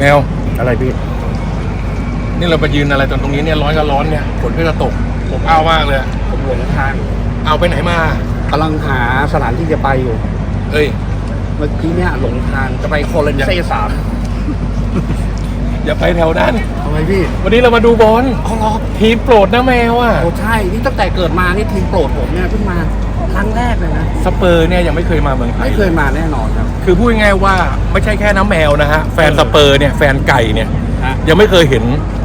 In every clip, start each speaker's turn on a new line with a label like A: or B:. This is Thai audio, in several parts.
A: แมว
B: อะไรพี่
A: นี่เราไปยืนอะไรตรงตรงนี้เนี่ยร้อนก็ร้อนเนี่ยฝนก็จะตกผมอ้าวมากเลย
B: ผมหลงทาง
A: เอาไปไหนมากำ
B: ลังหาสถานที่จะไปอยู่
A: เอ้ย
B: เมื่อกี้เนี่ยหลงทางจะไปโคเรนเซ่สาม
A: อย่าไปแถวนั้น
B: ทำไมพี่
A: วันนี้เรามาดูบอล
B: เอาหรอ
A: ทีมโปรดนะแมวอะ
B: โอ้ใช่ นี่ตั้งแต่เกิดมานี่ทีมโปรดผมเนี่ยเพิ่งมาครั้งแรกเลยนะ
A: สเปอร์เนี่ยยังไม่เคยมาเมืองไทย
B: ไม่เคยมาแน่นอนครับ
A: คือพูดง่ายๆว่าไม่ใช่แค่น้ำแมวนะฮะ แฟน
B: เออ
A: สเปอร์เนี่ยแฟนไก่เนี่ย
B: ฮะ
A: ยังไม่เคยเห็น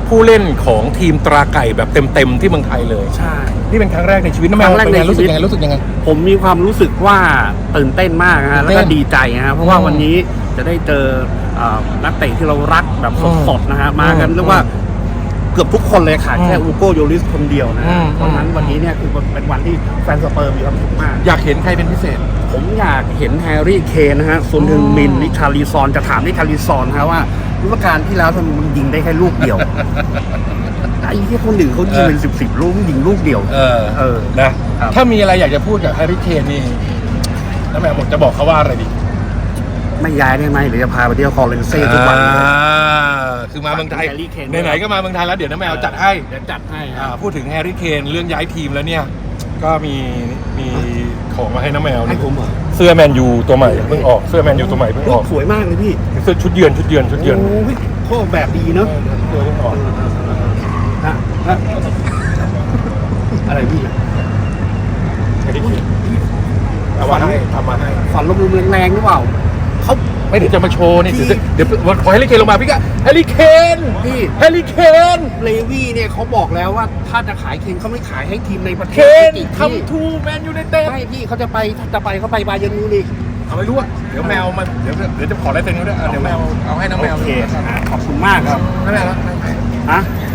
A: ผู้เล่นของทีมตราไก่แบบเต็มๆที่เมืองไทยเลย
B: ใช่
A: นี่เป็นครั้งแรกในชีวิตน้ำแมว
B: ครั้งแรก
A: เป็นไง
B: ใน
A: รู้สึก
B: ชีวิต
A: ยังไงรู้สึกยังไง
B: ผมมีความรู้สึกว่าตื่นเต้นมากนะฮะ
A: ตื่
B: แล้ว
A: นเต้น
B: ก็ดีใจนะฮะเพราะว่า
A: อืม
B: วันนี้จะได้เจอเอ่อนักเตะที่เรารักแบบ
A: อืม
B: สดๆนะฮะมากัน
A: อืม
B: เรียกว่าเกือบทุกคนเลยค่ะ
A: อืม
B: แค่อูโกโยลิสคนเดียวนะ
A: อื
B: ฮะ
A: ม
B: เพราะฉะนั้นวันนี้เนี่ยคือเป็นวันที่แฟนสเปอร์มีความสุขมาก
A: อยากเห็นใครเป็นพิเศษ
B: ผมอยากเห็นแฮร์รี่เคนนะฮะซุนฮึงมิน
A: อืม
B: นิชาลีซอนจะถามนิชาลีซอนนะฮะว่าฤดูกาลที่แล้วทำไมมันยิงได้แค่ลูกเดียว ไอ้ที่คนหนึ่งเขายิงเป็นสิบสิบลูกมันยิงลูกเดียว
A: เออ
B: เออ
A: นะครับถ้ามีอะไรอยากจะพูดกับแฮร์รี่เคนนี่น้ำแมวบอกจะบอกเขาว่าอะไรดี
B: ไม่ย้ายได้ไหมหรือจะพาไปเที่ยวคอร์เรนเซ่ทุกวัน
A: อ่าคือมาเมืองไทย
B: แฮร์รี่เคน
A: ไหนๆก็มาเมืองไทยแล้วเดี๋ยวน้ำแมวจัดให้
B: เดี๋ยวจัดให้ค
A: อ่า
B: รับ
A: พูดถึงแฮร์รี่เคนเรื่องย้ายทีมแล้วเนี่ย ก็มีมีของมาให้น้ำแมว
B: ให้ผมเหรอ
A: เสื้อแมนยูตัวใหม่เพิ่งออกเสื้อแมนยูตัวใหม่เพิ่งออก
B: สวยมากเลยพี่
A: เสื้อชุดเยือนชุดเยือนชุดเยือน
B: โอ้ยโคตรแบบดีเนาะ ฮะฮะอะไรพี่
A: แฮร์รี่เคนเอามาให้ทำมาให้
B: ฝันลมๆแรงๆหรือเปล่าเขา
A: ไม่เดี๋ยวจะมาโชว์นี่
B: ที่
A: เดี๋ยวเดี๋ยวพอแฮร์รี่เคนลงมาพี่ก็แฮร์รี่เคน
B: พี่
A: แฮร์รี่เคน
B: เลวี่เนี่ยเขาบอกแล้วว่าถ้าจะขายเคนเขาไม่ขายให้ทีมในประเท
A: เคน
B: ศ
A: คัมทูแมนยูไนเต็ด
B: ไม่พี่เขาจะไปถ้าจะไปเขาไปบาเยิร์นมิวนิก
A: เอาไม่รู้อะเดี๋ยวแมวมันเดี๋ยวเดี๋ยวจะขอลายเซ็นเขาด้วยอะเดี๋ยวแมวเอาให้น้องแมว
B: โอเคอะขอบคุณมากครับ
A: นั่นแหละแล้วนั่นแหละ
B: ฮะแฟนนะ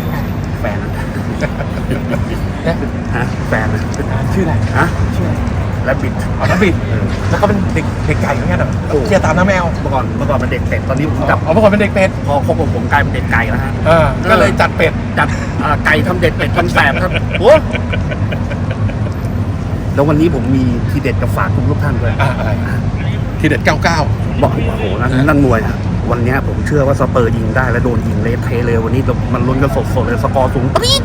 A: เนี่ย
B: ฮะแฟนนะ
A: ชื่ออะไร
B: ฮะ
A: ชื่ออะไร
B: และบิด
A: อ๋อน้ำบิดแล้วเขาเป็นเด็กเด็กไก่เหมือนกันเหรอ
B: โอ้
A: เชียร์ตามน้าแมว
B: เมื่อก่อนเมื่อก่อนเป็นเด็กเป็ดตอนนี้ผมจับ
A: อ๋อเมื่อก่อนเป็นเด็กเป็ด
B: พอคบกับผมกลายเป็นเด็กไก่แล้วฮะ
A: เออก็เลยจัดเป็ด
B: จัดอ่าไก่ทำเด็ดเป็ดทำแสบครับโอ้แล้ววันนี้ผมมีทีเด็ดจะฝากทุกท่านด้วย
A: อ่าอะไรทีเด็ด 99
B: บอกโอ้โหนั่นนั่นมวยอะ วันนี้ผมเชื่อว่าสเปอร์ยิงได้และโดนยิงเละเทะเลยวันนี้มันลุ้นกันสดๆเลยสกอร์สูงปี๊ด